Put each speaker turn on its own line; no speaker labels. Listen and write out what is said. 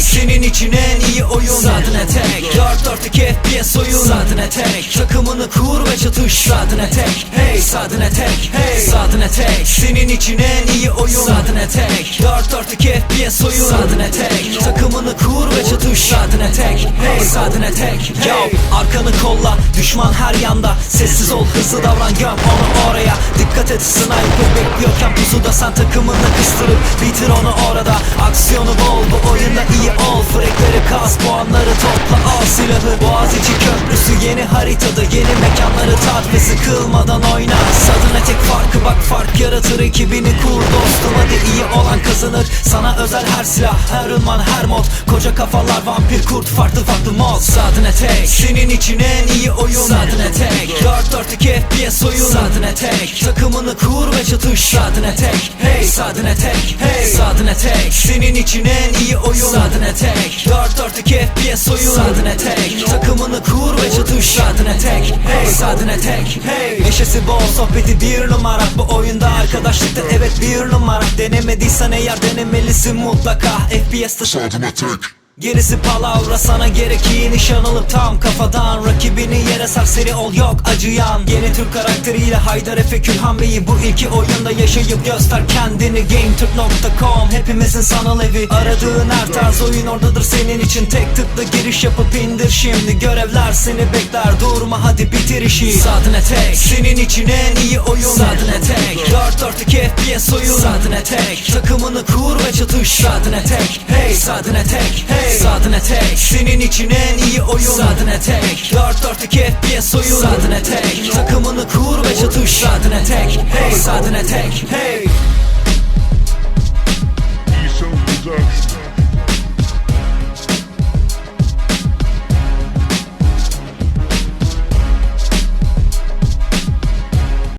Senin için en iyi oyun Sadine tek 4-4-2 FPS oyun Sadine tek Takımını kur ve çatış. Sadine tek Hey Sadine tek Hey. Sadine tek Senin için en iyi oyun Sadine tek 4-4-2 FPS oyun Sadine tek. Takımını kur ve çatış. Sadine tek. Hey Sadine tek. Yo arkanı kolla. Düşman her yanda. Sessiz ol hızlı davran göm onu oraya. Dikkat et sniper bekliyorken pusuda sen takımını kıstırıp bitir onu orada. Aksiyonu bol bu oyunda iyi ol. Frekleri kas puanları topla al silahı. Boğaziçi köprüsü yeni haritada yeni mekanları tat ve sıkılmadan oyna. Sadına tek farkı bak fark yaratır ekibini kur dostum hadi iyi olan kazanır. Sana özel her silah her ünvan her mod. Koca kafalar vampir kurt farklı farklı mod. Sadına tek. Senin için en iyi oyun. Sadına tek 4-4-2 FPS oyun Sadına tek. Takımını kur ve çatış. Sadına tek. Hey Sadına tek. Hey Sadına tek. Senin için en iyi oyun. Sadına tek. 4-4-2 FPS oyun Sadına tek. Takımını kur ve çatış. Sadına tek. Hey Sadına tek. Hey. Neşesi bol sohbeti bir numara. Bu oyunda arkadaşlıkta evet bir numara. Denemediysen eğer denemelisin mutlaka. FPS'te
Sadına tek
Gerisi palavra sana gerek iyi nişan alıp tam kafadan. Rakibini yere serseri ol yok acıyan. Yeni Türk karakteriyle Haydar Efe Külhan Bey'i Bu ilki oyunda yaşayıp göster kendini. GameTürk.com hepimizin sanal evi. Aradığın her tarz oyun oradadır senin için Tek tıkla giriş yapıp indir. Şimdi Görevler seni bekler durma hadi bitir işi. Sadine tek senin için en iyi oyun. Sadine tek 4-4-2 FPS oyun. Sadine tek takımını kur ve çatış. Sadine tek hey Sadine tek hey Sadine tek. Senin için en iyi oyun. Sadine tek. 4-4-2 FPS oyun. Sadine tek. Takımını kur ve çatış. Sadine tek. Hey. Sadine tek. Hey